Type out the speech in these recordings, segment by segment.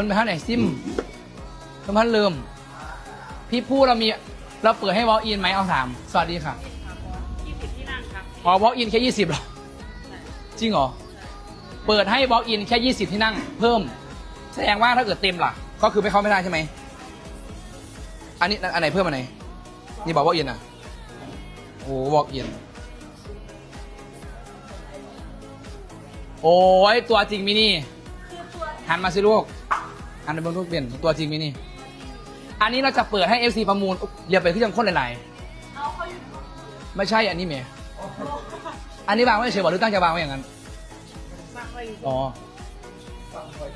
คนไปท่านไหนซิมคนพันเริ่ม พี่พูดเรามีเราเปิดให้วอลอินไหมเอาถาม สวัสดีค่ะยี่สิบที่นั่งครับอ๋อวอลอินแค่ยี่สิบหรอ จริงเหรอ เปิดให้วอลอินแค่ยี่สิบที่นั่ง เพิ่ม แสดงว่าถ้าเกิดเต็มล่ะ ก็คือไม่เข้าไม่ได้ใช่ไหม อันนี้อันไหนเพิ่มอันไหน นี่บอกวอลอินอะ โอ้วอลอินโอ้ยตัวจริงมินี่คือตัวหันมาสิลูก หันไปเบนลูกเปลี่ยนตัวจริงมินี่ อันนี้เราจะเปิดให้ FC ประมูลอุ๊ยเรียบไปที่ยังค้นหลายเอาเขาอยู่ในห้องๆไม่ใช่อันนี้เมย์อันนี้วางไว้เฉยๆบอกหรือตั้งใจวางไว้อย่างนั้นสั่งไว้อ๋อ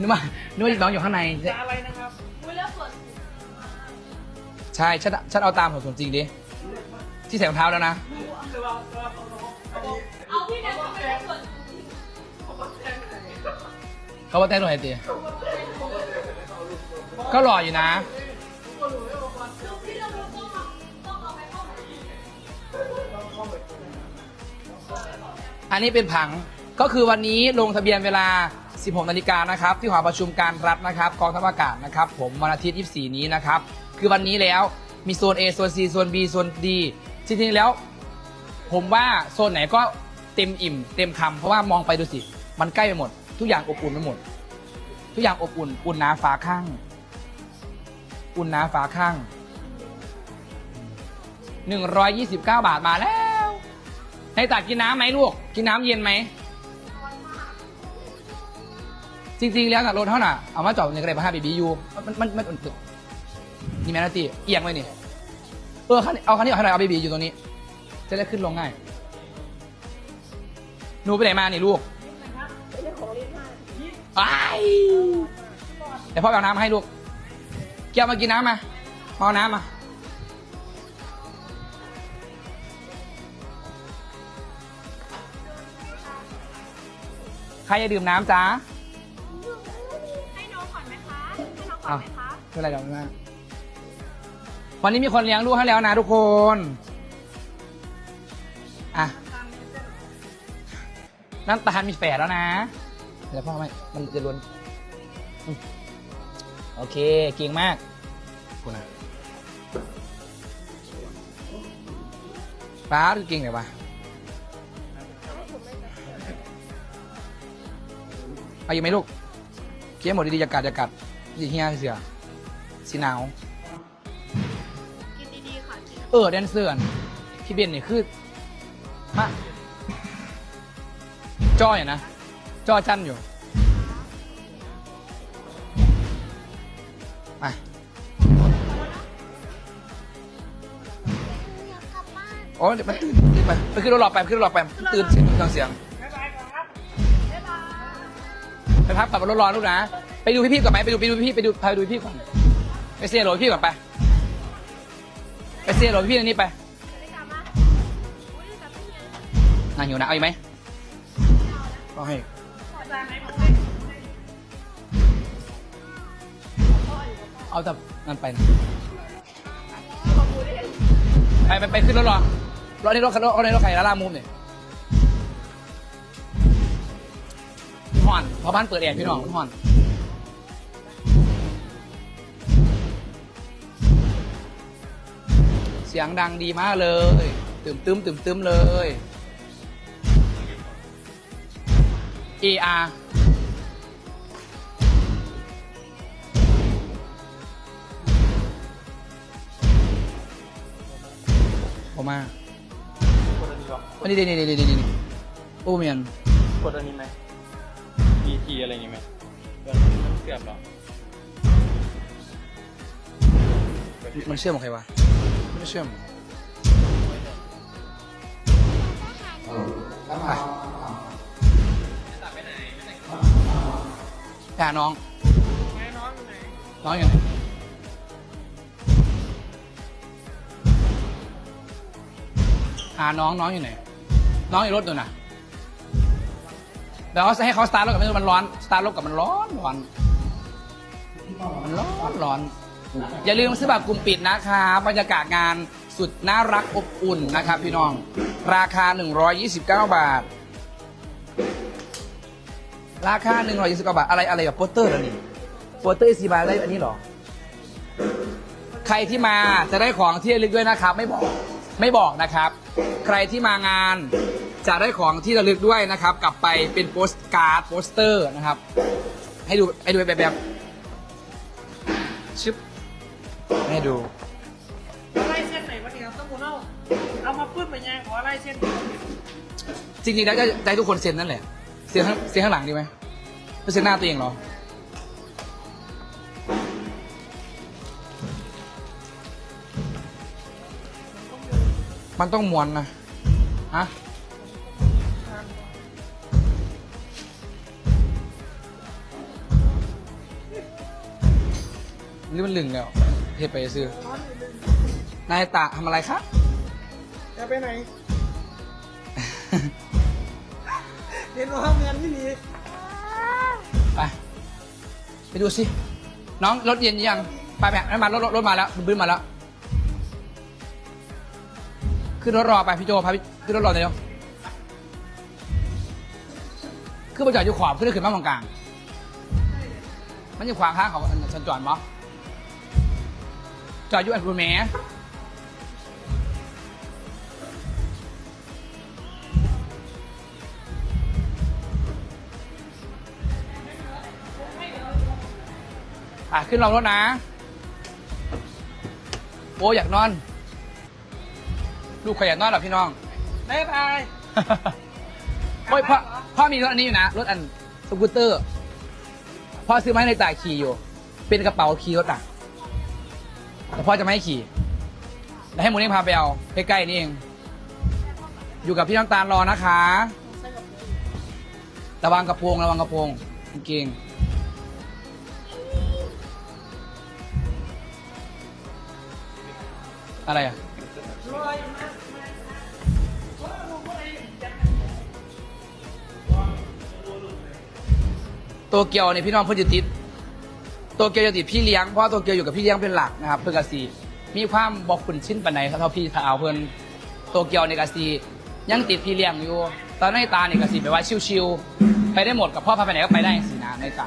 นึกว่านึกว่าน้องอยู่ข้างในจะอะไรนะครับอุ้ยแล้วส่วนใช่ฉันฉันเอาตามของส่วนจริงดิที่ใส่รองเท้าแล้วนะเอาพี่แนนทำไมได้ส่วนเขาว่าแต่งตัวไหนตี ก็หล่ออยู่นะ อันนี้เป็นผังก็คือวันนี้ลงทะเบียนเวลา 16 นาฬิกานะครับ ที่หอประชุมการรัฐนะครับกองทัพอากาศนะครับ ผมวันอาทิตย์ 24 นี้นะครับ คือวันนี้แล้วมีโซน A โซน C โซน B โซน D จริงๆแล้ว ผมว่าโซนไหนก็เต็มอิ่ม เต็มคำเพราะว่ามองไปดูสิ มันใกล้ไปหมด ทุกอย่างอบอุ่นไปหมด ทุกอย่างอบอุ่น อุ่นหนาฝาข้าง อุ่นหนาฝาข้าง 129 บาทมาแล้วให้ตัดกินน้ำไหมลูก กินน้ำเย็นไหม จริงๆ แล้วตัดรถเท่าน่ะ เอามาจอดในกระดาษผ้าบีบียูมันมันมันมันนี่แมนนาตีเอียงไว้นี่ เออคันเอาคันนี้เอาคันไหนเอาบีบีอยู่ตรงนี้ จะได้ขึ้นลงง่าย หนูไปไหนมานี่ลูกไอ้ายเดี๋ยวพ่อไปเอาน้ำมาให้ลูก เกี่ยวมากินน้ำมามาเอาน้ำมา ใครจะดื่มน้ำจ้าให้น้องก่อนไหมคะให้น้องก่อนไหมคะไม่เป็นไรเดี๋ยวมาวันนี้มีคนเลี้ยงลูกให้แล้วนะทุกคน อะ น้ำตาลมีแฝดแล้วนะ เดี๋ยวพ่อไม่มันจะล้วนอืม โอเคเก่งมากคุณนะป้าดูเก่งเลยวะเอาอยู่ไหมลูกเคี้ยวหมดดีๆจะกัดจะกัดสีเฮียเสือสีหนาว กินดีๆค่ะกินเออแดนเซอร์อันพี่เบนนี่คือมาจ้อยอะนะจ้อจันอยู่ โอ้เดี๋ยวไปไปไปขึ้นรถหลอกไปไปขึ้นรถหลอกไปตื่นเสียงฟังเสียงบ๊ายบายก่อนครับบ๊ายบายไปพักปรับรถร้อนลูกนะ ไปดูพี่ๆก่อนไหมไปดูไปดูพี่ๆไปดูพาไปดูพี่ก่อนไปเสียโหลพี่ก่อนไปไปเสียโหลพี่อันนี้ไปได้กลับมาอุ้ยแต่ไม่มีนางหิวนะเอาอีกไหมเอาให้อาจารย์ไหนผมได้เอาแต่นั่นไปนะไปไปไปขึ้นรถรอ รถในรถรถในรถใครแล้วล่ามุมเนี่ยห่อนพราะบ้านเปิดแอร์พี่น้องห่อน เสียงดังดีมากเลยตืมตึมตื่มตึมเลย AR ผมมา กดอันนี้หรออันนี้นี่นี่นี่นี่นี่โอ้เมียนกดอันนี้ไหม ET อะไรอย่างงี้ไหมเดี๋ยวมันเสียบเหรอมันเชื่อมกับใครวะไม่ได้เชื่อมไปไปหาน้องแม่น้องอยู่ไหนน้องอยู่ไหนาน้องน้องอยู่ไหน น้องอยู่รถดูนะเดี๋ยวจะให้เขาสตาร์ทรถกับมันมันร้อน สตาร์ทรถกับมันร้อนร้อน มันร้อนร้อน อย่าลืมซื้อบัตรกลุ่มปิดนะครับบรรยากาศงานสุดน่ารักอบอุ่นนะครับพี่น้อง ราคา 129 บาท ราคา 129 บาท อะไรอะไรกับโปสเตอร์เหรอนี่โปสเตอร์ซีมาได้อันนี้เหรอ ใครที่มาจะได้ของที่ระลึกด้วยนะครับ ไม่บอกไม่บอกนะครับ ใครที่มางานจะได้ของที่ระลึกด้วยนะครับ กลับไปเป็นโปสการ์ดโปสเตอร์นะครับ ให้ดูให้ดูแบบแบบชึบให้ดูไล่เส้นไหนวะเนี่ยต้องมูเน่าเอามาพูดไปยังขอไล่เส้นจริงๆแล้วจะจะให้ทุกคนเซ็นนั่นแหละเซ็นข้างเซ็นข้างหลังดีไหมไม่เซ็นหน้าตัวเองเหรอ มันต้องม้วนนะฮะนี่มันลึงแล้วเทไปซื้อนายตาทำอะไรครับ จะไปไหน เห็นว่าห้องงานที่นี่ไป ไปดูสิ น้องรถเย็นยัง ไปแบบนั้นมารถรถรถมาแล้วบึ้นมาแล้ว ขึ้นรถรอไปพี่โจพาพี่ขึ้นรถรอเดี๋ยวขึ้นมาจอดอยู่ขวาขึ้นขึ้นมาตรงกลาง มันอยู่ขวางข้างของฉันจอดมั้จอดอยู่อันรูแม่อะขึ้นลองรถนะ โอ้อยากนอน ลูกใครอยากนอนเหรอพี่น้อง บ๊ายบาย โอ้ยพ่อพ่อมีรถอันนี้อยู่นะ รถอันสกูตเตอร์พ่อซื้อมาให้ในจ่ายขี่อยู่ เป็นกระเป๋าขี่รถอะแต่พ่อจะไม่ให้ขี่แล้วให้หมูนิ่งพาไปเอาใกล้ๆนี่เอง อยู่กับพี่น้ำตาลรอนะคะ ระวังกระโปรงระวังกระโปรงกางเกงอะไรอะ โตเกียวเนี่ยพี่น้องเพื่อนจะติดโตเกียวจะติดพี่เลี้ยงเพราะว่าโตเกียวอยู่กับพี่เลี้ยงเป็นหลักนะครับเพื่อนกสีมีความบอกขุนชิ้นปันไหนเท่าพี่สาวเพื่อนโตเกียวในกสียังติดพี่เลี้ยงอยู่ ตอนในตาเนี่ยกสีแบบว่าชิวๆไปได้หมดกับพ่อพาไปไหนก็ไปได้สินะในตา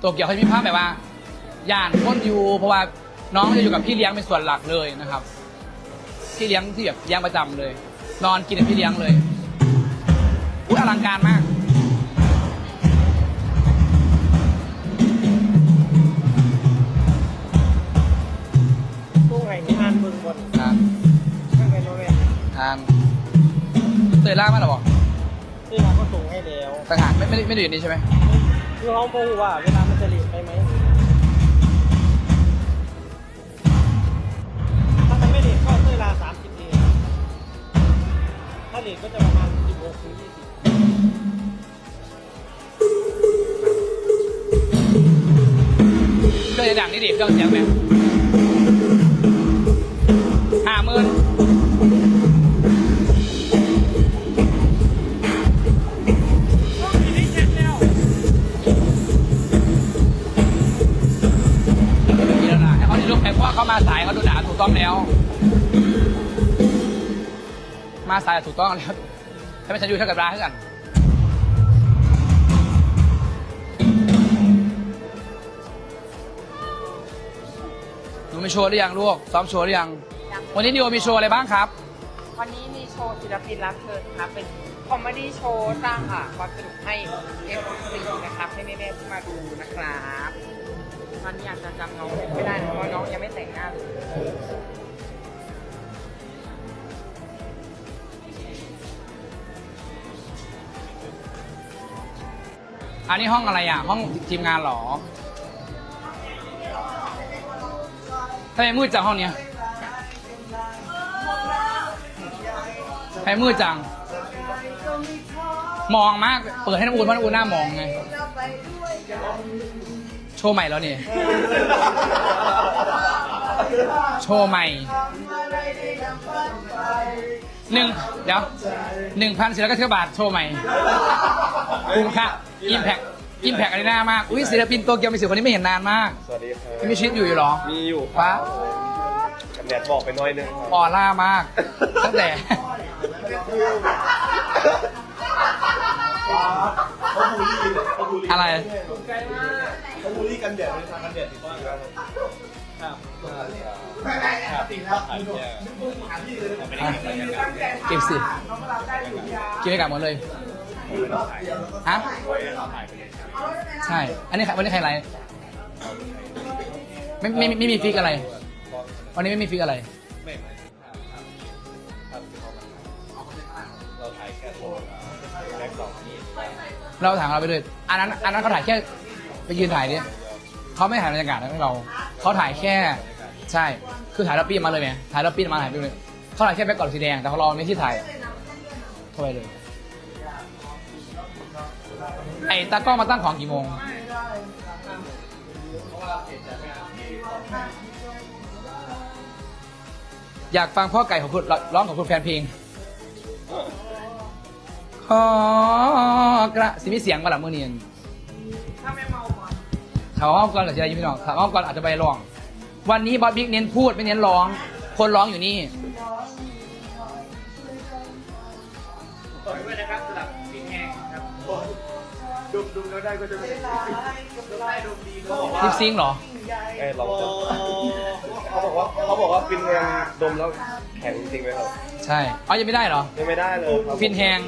โตเกียวเขาจะมีภาพแบบว่าย่านพ้นอยู่เพราะว่าน้องจะอยู่กับพี่เลี้ยงเป็นส่วนหลักเลยนะครับ พี่เลี้ยงที่แบบเลี้ยงประจำเลย นอนกินกับพี่เลี้ยงเลย อุ้ยอลังการมากตู้ไห่ที่งานเมืองบนทานข้างในโรงแรมทานเตยล่ามาหรอบอกที่ร้านก็ส่งให้แล้วต่างหากไม่ไม่ได้ไม่ได้อยู่นี่ใช่ไหมคือเขาโมโหว่าเวลามันจะเลทไปไหมถ้ามันไม่เลทก็เวลาสามสิบเองถ้าเลทก็จะประมาณสิบหกถึงยี่สิบ องดังนี่ดิเครื่องเสียงแบบห้าหมื่นนี่แล้วนะให้เขาที่ลูกไปเพราะว่าเขามาสายเขาดนด่าถูกต้องแล้ว มาสายถูกต้องแล้วให้มันฉันอยู่เท่ากับร้านเท่ากัน นูมีโชว์หรือยังลูกซ้อมโชว์หรือยังวันนี้นิวมีโชว์อะไรบ้างครับ วันนี้มีโชว์ศิลปินรับเชิญครับเป็นคอมเมดี้โชว์สร้างค่ะความสนุกให้เอฟซีนะครับให้แม่ๆที่มาดูนะครับตอนนี้อาจจะจำน้องไม่ได้เพราะว่าน้องยังไม่แต่งหน้าเลยอันนี้ห้องอะไรอะ ห้องทีมงานเหรอ ทำไมมืดจังห้องเนี้ยทำไมมืดจัง มองมาก เปิดให้น้ำอุ่นเพราะน้ำอุ่นหน้ามองไง โชว์ใหม่แล้วเนี่โชว์ใหม่หนึ่งเดี๋ยวหนึ่งพันสี่ร้อยเก้าสิบบาท โชว์ใหม่คุ้มค่าอิมแพค อิมแพคอารีนามาก อุ้ยศิลปินโตเกียวมีศิลป์คนนี้ไม่เห็นนานมากสวัสดีครับยังมีชีวิตอยู่อยู่เหรอ มีอยู่ฟ้ากันแดดบอกไปหน้อยนึงออร่ามาก ตั้งแต่ เขาบูลลี่เขาบูลอะไร เขาบูลลี่กันแดดในทางกันแดดติดบ้านครับครับครับติดข้าวถ่ายแค่ไม่ได้กินอะไรกันเลยเก็บสิกินไปกลับหมดเลย ฮะถ่ายไปเลย ใช่ อันนี้ใครวันนี้ใครไลฟ์ไม่ไม่ไม่ไม่มีฟิกอะไร วันนี้ไม่มีฟิกอะไร ไม่ไม่ครับเราถ่ายแค่โทรแบ็คสองนี่เราถ่ายของเราไปเลย อันนั้น อันนั้นเขาถ่ายแค่ไปยืนถ่ายดิเขาไม่ถ่ายบรรยากาศให้เรา เขาถ่ายแค่ ใช่ คือถ่ายแล้วปีนมาเลยไงถ่ายแล้วปีนมาถ่ายไปเลย เขาถ่ายแค่แบ็คกรอบสีแดง แต่ของเราไม่ที่ถ่ายเข้าไปเลย ไอ้ตากล้องมาตั้งของกี่โมง อยากฟังพ่อไก่ของคุณร้องของคุณแฟนเพลงขอกระสิมีเสียงมาหลังมือเนียนถ้าไม่เมาก่อนถามาก่อนหรือจะได้ยินพี่น้องถามว่าก่อนอาจจะไปร้อง วันนี้บอสบิ๊กเน้นพูดไม่เน้นร้อง คนร้องอยู่นี่ ดุมดุมแล้วได้ก็จะไม่ลิปซิงค์เหรอ เอ้ยเราจะเขาบอกว่าเขาบอกว่าฟินแฮงดมแล้วแข็งจริงไหมครับใช่อ๋อยังไม่ได้เหรอ ยังไม่ได้เลยครับฟินแฮง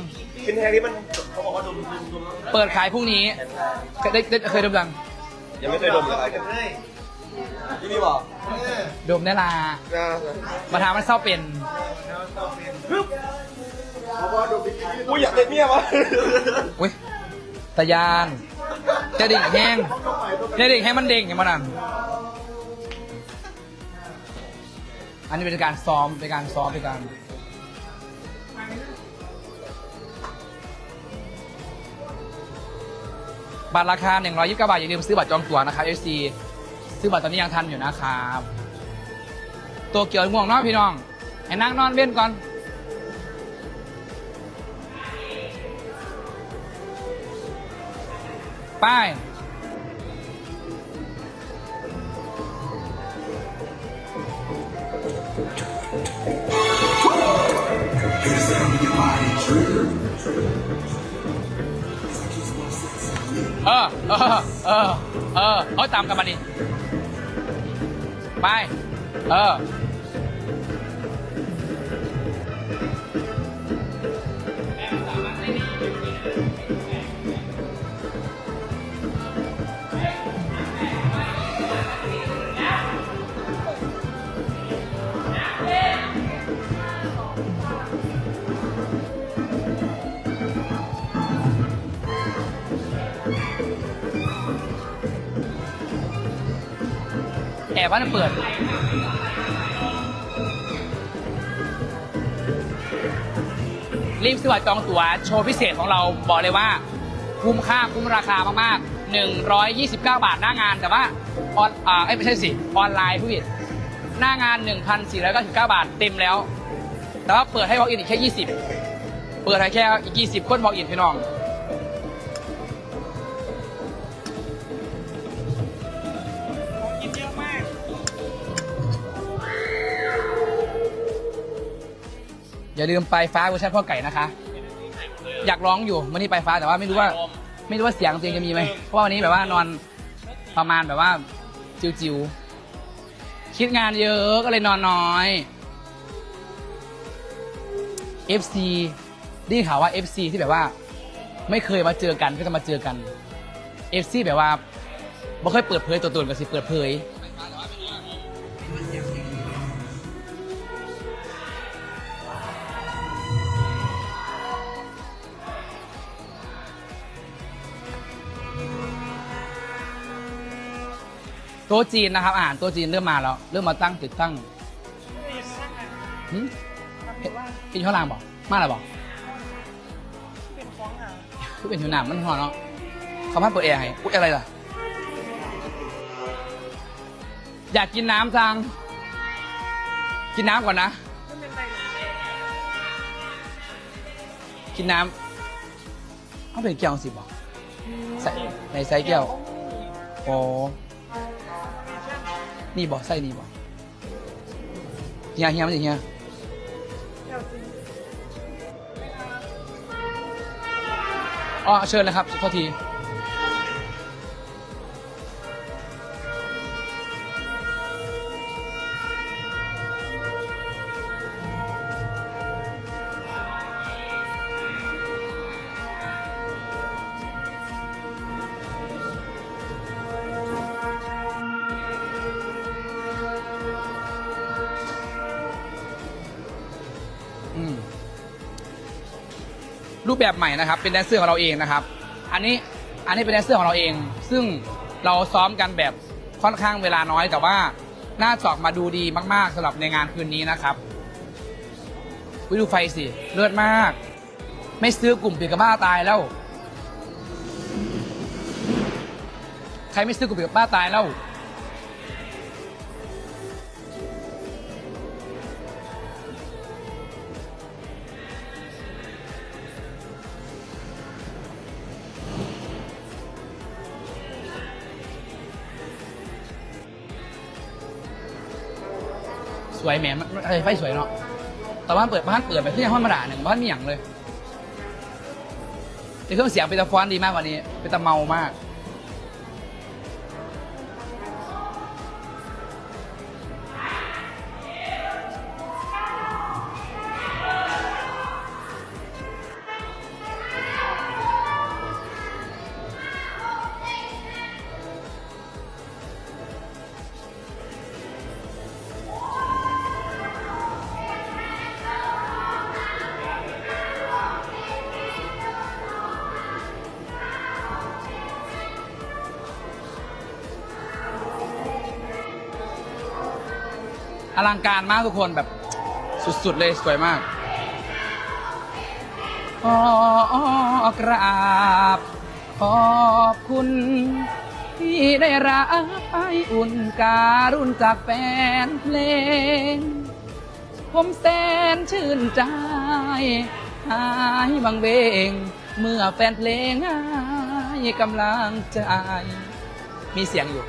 ฟินแฮงนี่มันเขาบอกว่าดมดมดมแล้วเปิดขายพรุ่งนี้เคยได้ได้เคยดมยังยังไม่เคยดมเลยครับที่นี่บอกดมได้ลานะมาทำมันเศร้าเป็นกูอยากเด็กเมียวะ อุ้ย ตะยานจะดิ่งแห้งจะดิ่งแห้งมันเด้งอย่างมันนั่นอันนี้เป็นการซ้อมเป็นการซ้อมเป็นการบัตรราคา 129 บาท อย่าลืมซื้อบัตรจองตั๋วนะครับ FC ซื้อบัตรตอนนี้ยังทันอยู่นะครับ ตัวเกี่ยวง่วงเนาะพี่น้อง ให้นั่งนอนเว้นก่อน ไปเออเออเออเออเอาตามกันมาดิไปเออแอบว่า จะเปิด รีบซื้อบัตรจองตั๋วโชว์พิเศษของเราบอกเลยว่า คุ้มค่าคุ้มราคามากๆ 129 บาทหน้างานแต่ว่าออนอ่าเอ้ยไม่ใช่สิออนไลน์ผู้ผิดหน้างาน 1,499 บาทเต็มแล้ว แต่ว่าเปิดให้บอกอินอีกแค่ 20 เปิดให้แค่อีก 20 คนบอกอินพี่น้อง อย่าลืมไปฟ้าเวอร์ชันพ่อไก่นะคะ อยากร้องอยู่วันนี้ไปฟ้าแต่ว่าไม่รู้ว่า ไม่รู้ว่าเสียงตัวเองจะมีไหมเพราะว่าวันนี้แบบว่านอนประมาณแบบว่าจิวๆคิดงานเยอะก็เลยนอนน้อย FC ได้ยินข่าวว่า FC ที่แบบว่า ไม่เคยมาเจอกันก็จะมาเจอกัน FC แบบว่าไม่เคยเปิดเผยตัวตนกับสิเปิดเผย โต๊ะจีนนะครับอาหารโต๊ะจีนเริ่มมาแล้ว เริ่มมาตั้งติดตั้งหืมเห็นเห็นข้างล่างบอกมาแล้วบอกเป็นของอะคือเป็นหิวหนามมันหัวเนาะเขาพัดเปิดแอร์ให้อุ๊ยอะไรล่ะ อยากกินน้ำจัง กินน้ำก่อนนะ ไม่เป็นไรหรอกกินน้ำเอาเป็นแก้วสิบอกใส่ในใส่แก้ว โอ้ นี่บอกใส่นี่บอกเฮียเฮียมันสิเฮียอ๋อเชิญเลยครับโทษที แบบใหม่นะครับ เป็นแดนเซอร์ของเราเองนะครับ อันนี้อันนี้เป็นแดนเซอร์ของเราเอง ซึ่งเราซ้อมกันแบบค่อนข้างเวลาน้อย แต่ว่าน่าจะออกมาดูดีมากๆสำหรับในงานคืนนี้นะครับวิดูไฟสิเลิศมาก ไม่ซื้อกลุ่มปิดกระบ้าตายแล้ว ใครไม่ซื้อกลุ่มปิดกระบ้าตายแล้ว วยแหมมันเอ้ไฟสวยเนาะแต่บ้านเปิดบ้านเปิดไปที่ห้องมาด่าหนึ่งบ้านมีอย่างเลยแต่เครื่องเสียงเป็นตะฟอนดีมากกว่านี้เป็นตะเมามาก อลังการมากทุกคนแบบสุดๆเลยสวยมากขอกราบ ขอบคุณ ที่ได้รับไออุ่นการุณจากแฟนเพลง ผมแสนชื่นใจ หายบางเบง เมื่อแฟนเพลงให้กำลังใจ มีเสียงอยู่